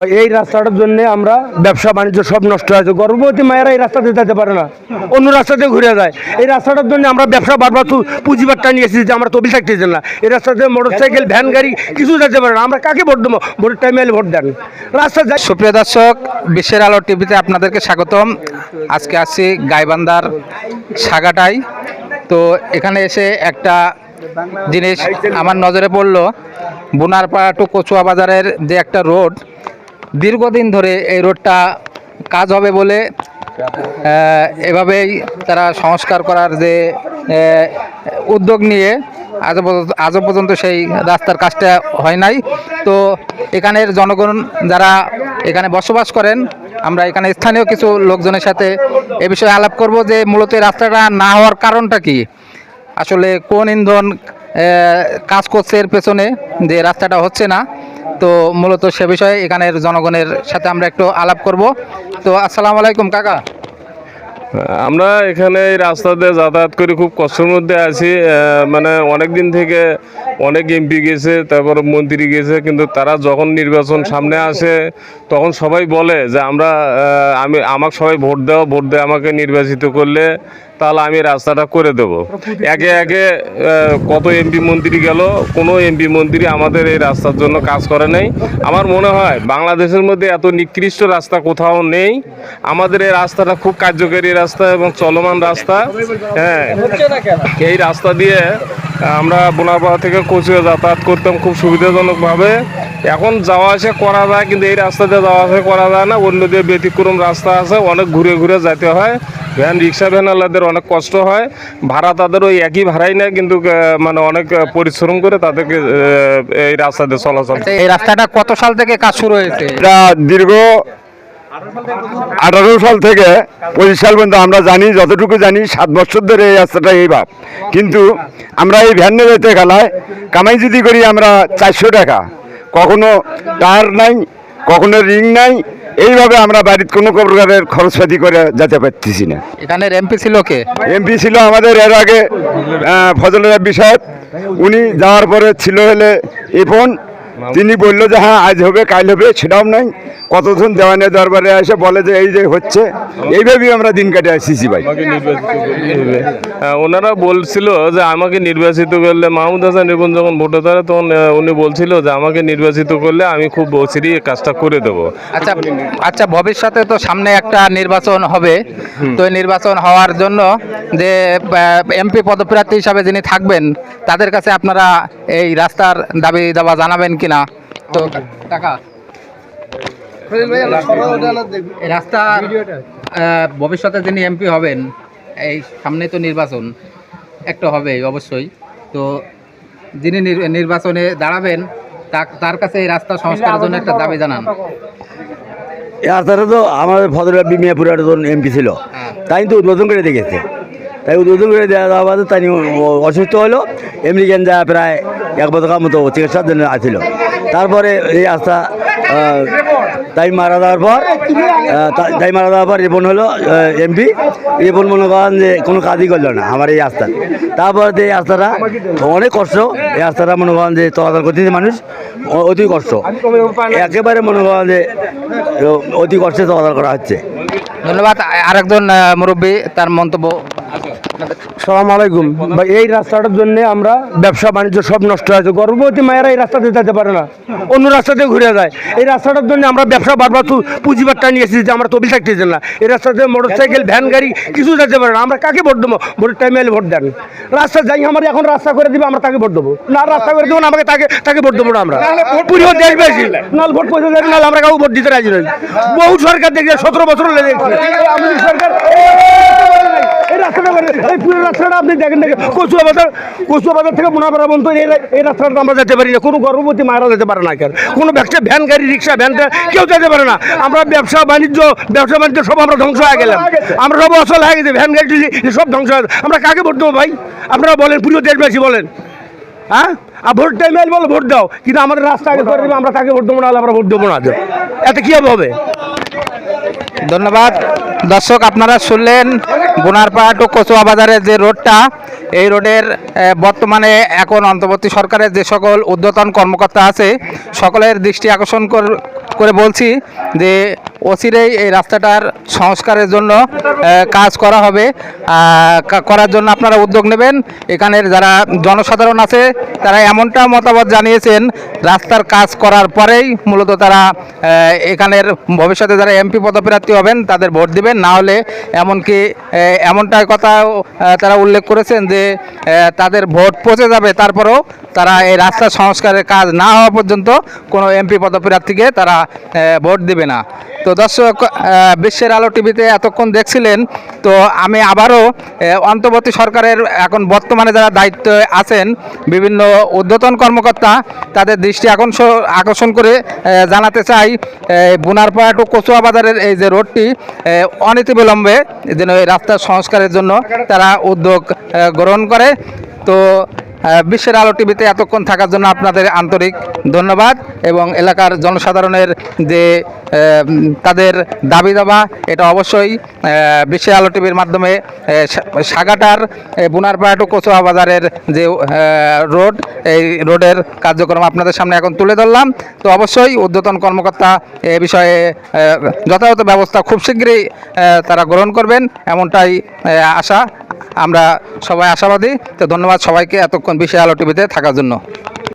এই রাস্তাটার জন্য আমরা ব্যবসা, বাণিজ্য সব নষ্ট হয়েছে গর্ভবতী মায়েরা এই রাস্তাতে যেতে পারে না। অন্য রাস্তাতে ঘুরে যায়। এই রাস্তাটার জন্য আমরা ব্যবসা বারবার পুঁজিবারটা নিয়ে এসেছি যে আমরা তবিল থাকতেছি না। এই রাস্তাতে মোটর সাইকেল ভ্যান, গাড়ি কিছু যেতে পারে না। আমরা কাকে ভোট দেবো? ভোটের টাইমে এলে ভোট দেন। রাস্তা যাই সুপ্রিয় দর্শক, বিশ্বের আলো টিভিতে আপনাদেরকে স্বাগতম। আজকে আসছি গাইবান্ধার সাগাটাই তো এখানে এসে একটা জিনিস আমার নজরে পড়ল। বোনারপাড়া টু কচুয়া বাজারের যে একটা রোড দীর্ঘদিন ধরে এই রোডটা কাজ হবে বলে এভাবেই তারা সংস্কার করার যে উদ্যোগ নিয়ে পর্যন্ত আজও পর্যন্ত সেই রাস্তার কাজটা হয় নাই। তো এখানের জনগণ যারা এখানে বসবাস করেন, আমরা এখানে স্থানীয় কিছু লোকজনের সাথে এ বিষয়ে আলাপ করব যে মূলত রাস্তাটা না হওয়ার কারণটা কি? আসলে কোন ইন্ধন কাজ করছে এর পেছনে যে রাস্তাটা হচ্ছে না তো মূলত সে বিষয়ে এখানের জনগণের সাথে আমরা একটু আলাপ করব। তো আসসালামু আলাইকুম, কাকা। আমরা এখানে এই রাস্তা দিয়ে যাতায়াত করে, খুব কষ্টের মধ্যে আছি। মানে অনেক দিন থেকে অনেক এমপি গেছে, তারপর মন্ত্রী গেছে, কিন্তু তারা যখন নির্বাচন সামনে আসে, তখন সবাই বলে যে আমরা আমি, আমাকে সবাই ভোট দাও, ভোট দিয়ে আমাকে নির্বাচিত করলে তাহলে আমি রাস্তাটা করে দেব। একে একে কত এমপি মন্ত্রী গেল, কোনো এমপি মন্ত্রী আমাদের এই রাস্তার জন্য কাজ করে নাই। আমার মনে হয় বাংলাদেশের মধ্যে এত নিকৃষ্ট রাস্তা কোথাও নেই। আমাদের এই রাস্তাটা খুব কার্যকারী রাস্তা এবং চলমান রাস্তা। হ্যাঁ এই রাস্তা দিয়ে আমরা বোনারপাড়া থেকে কোচিয়ে যাতায়াত করতাম খুব সুবিধাজনকভাবে। এখন যাওয়া আসা করা যায়, কিন্তু এই রাস্তা দিয়ে যাওয়া আসা করা যায় না। অন্য দিয়ে ব্যতিক্রম রাস্তা আছে, অনেক ঘুরে ঘুরে যেতে হয়। ভ্যান রিক্সা ভ্যানওয়ালাদের অনেক কষ্ট হয়। ভাড়া তাদের ওই একই ভাড়াই নেয় কিন্তু মানে অনেক পরিশ্রম করে তাদেরকে এই রাস্তা দিয়ে চলাচল এই রাস্তাটা কত সাল থেকে কাজ শুরু হয়েছে? এটা দীর্ঘ আঠারো সাল থেকে পঁচিশ সাল পর্যন্ত আমরা জানি যতটুকু জানি সাত বছর ধরে এই রাস্তাটা এই ভাব। কিন্তু আমরা এই ভ্যানে যেতে গেলায় কামাই যদি করি আমরা চারশো টাকা। কখনো টায়ার নাই কখনো রিং নাই এইভাবে আমরা বাড়ির কোনো প্রকারের খরচপাতি করে যেতে পারতেছি না। এখানে এমপি ছিল কে? এমপি ছিল আমাদের এর আগে ফজলের বিষয় উনি যাওয়ার পরে ছিল হলে ইপন তিনি বলল যে হ্যাঁ আজ হবে কাল হবে সেটাও নাই। কতক্ষণ দেওয়ানের দরবারে এসে বলে যে এই যে হচ্ছে এইভাবেই আমরা দিন কাটে আসছি ভাই। আমাকে নির্বাচিত করলে। হ্যাঁ, ওনারা বলছিল যে আমাকে নির্বাচিত করলে মাহমুদ হাসান রিপন যখন ভোটে দাঁড়ায় তখন উনি বলছিল যে আমাকে নির্বাচিত করলে আমি খুব অচিরই কাজটা করে দেবো। আচ্ছা আচ্ছা ভবিষ্যতে তো সামনে একটা নির্বাচন হবে। তো নির্বাচন হওয়ার জন্য যে এমপি পদপ্রার্থী হিসাবে যিনি থাকবেন তাদের কাছে আপনারা এই রাস্তার দাবি দাবা জানাবেন কিনা। তো টাকা রাস্তা ভবিষ্যতে যিনি এমপি হবেন এই সামনে তো নির্বাচন একটা হবে অবশ্যই। তো যিনি নির- নির্বাচনে দাঁড়াবেন তার কাছে এই রাস্তা সংস্কারের জন্য একটা দাবি জানান। এই রাস্তাটা তো আমাদের মিয়াপুরের একজন এমপি ছিল। তাই তো উদ্বোধন করে দেখেছে তাই উদ্বোধন করে দেওয়া বাদে তাই অসুস্থ হলো এমনি জ্ঞান যা প্রায় এক বছর মতো চিকিৎসার জন্য আসছিল। তারপরে এই আহ, তাই মারা যাওয়ার পর তাই মারা যাওয়ার পর রিপন হলো এমপি। রিপন মনে করেন যে কোনো কাজই করল না আমার এই আস্থা। তারপরে এই রাস্তাটা অনেক কষ্ট এই রাস্তাটা মনে করেন যে চলাচল করতেছে মানুষ অতি কষ্ট। একেবারে মনে করেন যে অতি কষ্টে চলাচল করা হচ্ছে। ধন্যবাদ। আরেকজন মুরব্বী তার মন্তব্য সালাম আলাইকুম ভাই এই রাস্তাটার জন্য আমরা ব্যবসা বাণিজ্য সব নষ্ট হয়েছে গর্ভবতী মায়েরা এই রাস্তাতে যেতে পারে না। অন্য রাস্তাতে ঘুরে যায়। এই রাস্তাটার জন্য আমরা ব্যবসা বারবার পুঁজিবারটা নিয়ে এসেছি যে আমরা তবিল থাকতেছি না। এই রাস্তাতে মোটর সাইকেল ভ্যান গাড়ি কিছু যেতে পারে না। আমরা কাকে ভোট দেবো? ভোটের টাইমে এলে ভোট দেন। রাস্তা যাই আমার এখন রাস্তা করে দিবে আমরা তাকে ভোট দেবো? না রাস্তা করে দেবো না আমাকে তাকে তাকে ভোট দেবো না আমরা। পুরো বেশি ভোট পয়সা নাহলে আমরা কাউকে ভোট দিতে রাজি নই। বহু সরকার দেখে সতেরো বছর লেগে গেছে। এই আওয়ামী লীগ সরকার পুরো থেকে আমরা যেতে পারি না। কোনো গর্ভবতী যেতে পারে না কেন কোনো ব্যবসা, ভ্যান, গাড়ি, রিক্সা ভ্যানটা কেউ পারে না। আমরা ব্যবসা, বাণিজ্য ব্যবসা, বাণিজ্য সব আমরা ধ্বংস হয়ে গেলাম। ভ্যান, গাড়ি সব ধ্বংস হয়ে। আমরা কাকে ভোট দেবো ভাই? আপনারা বলেন প্রিয় দেশবাসী বলেন। হ্যাঁ? আর ভোট টাইমে বলো, ভোট দাও। কিন্তু আমাদের রাস্তা আগে করে দেবে আমরা তাকে ভোট দেবো না আমরা ভোট দেবো না এতে কী হবে? ধন্যবাদ। দর্শক, আপনারা শুনলেন বোনারপাড়া টু কচুয়া বাজারের যে রোডটা, এই রোডের বর্তমানে এখন অন্তর্বর্তী সরকারের যে সকল উদ্যতন কর্মকর্তা আছে, সকলের দৃষ্টি আকর্ষণ কর- করে বলছি যে অচিরেই এই রাস্তাটার সংস্কারের জন্য কাজ করা হবে। করার জন্য আপনারা উদ্যোগ নেবেন। এখানের যারা জনসাধারণ আছে তারা এমনটা মতামত জানিয়েছেন রাস্তার কাজ করার পরেই মূলত তারা এখানের ভবিষ্যতে যারা এমপি পদপ্রার্থী হবেন তাদের ভোট দিবেন। না হলে এমনকি আহ, এমনটাই কথাও তারা উল্লেখ করেছেন যে তাদের ভোট পচে যাবে। তারপরেও তারা এই রাস্তা সংস্কারের কাজ না হওয়া পর্যন্ত কোনো এমপি পদপ্রার্থীকে তারা ভোট দেবে না। তো দর্শক বিশ্বের আলো টিভিতে এতক্ষণ দেখছিলেন, তো আমি আবারও অন্তর্বর্তী সরকারের এখন বর্তমানে যারা দায়িত্বে আছেন, বিভিন্ন ঊর্ধ্বতন কর্মকর্তা, তাদের দৃষ্টি আকর্ষণ আকর্ষণ করে জানাতে চাই বুনারপাড়া টু কচুয়া বাজারের এই যে রোডটি অনতিবিলম্বে যেন এই রাস্তার সংস্কারের জন্য তারা উদ্যোগ গ্রহণ করে। তো বিশ্বের আলো টিভিতে এতক্ষণ থাকার জন্য আপনাদের আন্তরিক ধন্যবাদ এবং এলাকার জনসাধারণের যে তাদের দাবি দাবা এটা অবশ্যই আহ, বিশ্বের আলো টিভির মাধ্যমে সাগাটার বুনারপাড়া টু কচুয়া বাজারের যে রোড এই রোডের কার্যক্রম আপনাদের সামনে এখন তুলে ধরলাম। তো অবশ্যই ঊর্ধ্বতন কর্মকর্তা এ বিষয়ে যথাযথ ব্যবস্থা খুব শীঘ্রই তারা গ্রহণ করবেন এমনটাই আশা। আমরা সবাই আশাবাদী। তো ধন্যবাদ সবাইকে এতক্ষণ বিশেষ আলো টিভিতে থাকার জন্য।